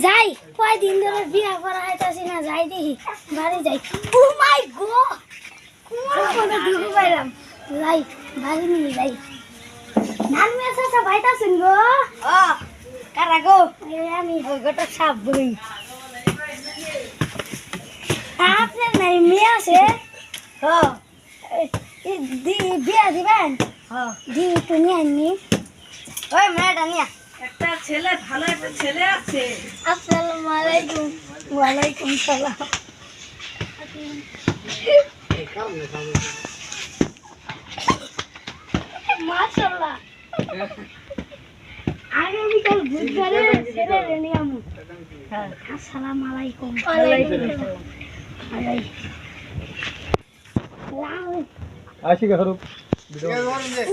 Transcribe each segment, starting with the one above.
যাই কয়দিন ধরে বিয়া করা হইতাছি না যাই দেখি বাড়ি যাই। ও মাই গো! কোন কথা দিতে পাইলাম। যাই বাড়ি নিয়ে যাই। নান মেসা সব ভাইতাছেন গো। ও কারা গো? আমি। গোটা সাপ বই আপনার নাই মেয়ে আছে? দি- বিয়া দিবেন? হ। দি নিয়ে আননি ওই মেয়েটা নিয়া একটা ছেলে ভালো একটা ছেলে আছে। আসসালামু আলাইকুম। ওয়ালাইকুম সালাম। মাশাআল্লাহ। আগামীকাল বুধবারে ছেলে রেনি আমু। আসসালামু আলাইকুম। ওয়ালাইকুম আসসালাম। আসি গে হরুপ।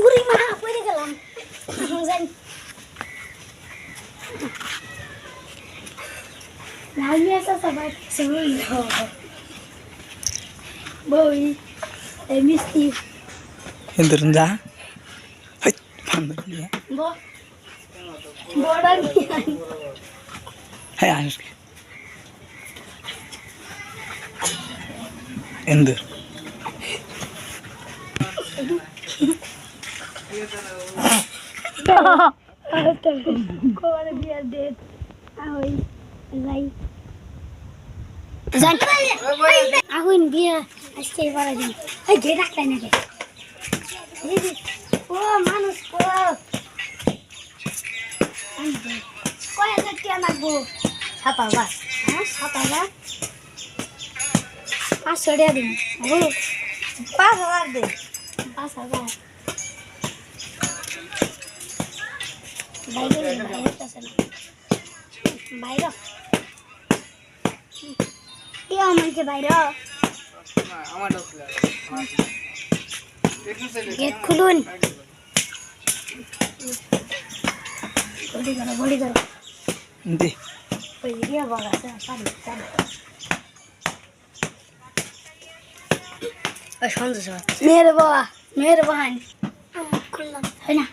উরি মা পড়ে গেলাম। যাই। লাউনি আসা সবাই সবাই বই এই মিষ্টি Hindurin za? Hai, pandur ya. ব বড় নিয়ে আই। Hai, Anush. Hindur. কোয়ারে বিয়ার ডেট আহই যাই যাই আগুন বিয়া আজকে এবারে দিন এই যে রাখলাই না রে এই যে, ও মানুষ ও কয় টাকা লাগবো সাত হাজার হ্যাঁ সাত হাজার পাঁচশো টাকা দিন ও পাঁচ হাজার দে পাঁচ হাজার বাইরে বাইরে বাইরে কি আমাকে বাইরে গেট খুলুন। গড়ি করো গড়ি করো। Hindi. ওই দিয়ে বলা সারি সারি ওই সন্দেশ মেয়ের বাবা। মেয়ের বাহান খুললাম। হয় না।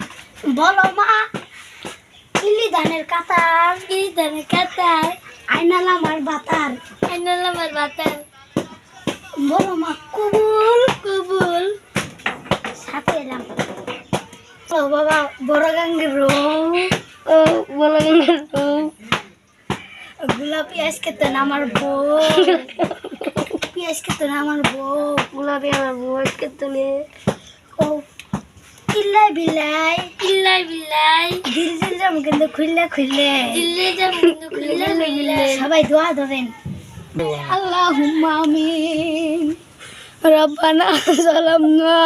বলো মা। ইলি ধানের কাতার ইলি ধানের কাতার। আইনাল আমার বাতার। আইনাল আমার বাতার। বলো মা কবুল। কবুল। সাথে এলাম। ও বাবা বড় গাঙ্গের রো ও বড় গাঙ্গের রো গোলাপি আজকে তো আমার বউ। পেঁয়াজ খেতে আমার বউ। গোলাপি আমার বউ আজকে তো ইল্লাই বিলাই ইল্লাই বিলাই দিল দিল জাম কিন্তু খুললে খুললে দিল্লে জাম কিন্তু খুললে খুললে সবাই দোয়া ধরেন আল্লাহুম্মা আমিন ربنا ظلمنا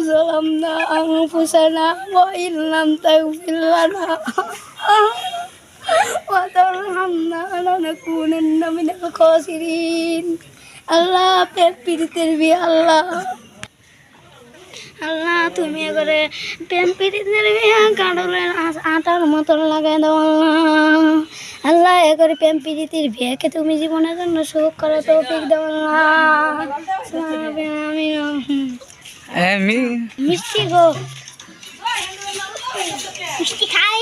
ظلمنا أنفسنا وإن لم تغفر لنا وترحمنا لنكونن من الخاسرين আল্লাহ পেট পিড়িতের বিয়ে আল্লাহ আল্লাহ তুমি এবারে প্রেম পিড়িতের বিয়ে গাড়লের আটার মতন লাগাই দাও আল্লাহ। আল্লাহ এবারে প্রেম পিড়িতির বিয়েকে তুমি জীবনের জন্য সুখ করে তৌফিক দাও আল্লাহ। আমি মিষ্টি গো। মিষ্টি খাই।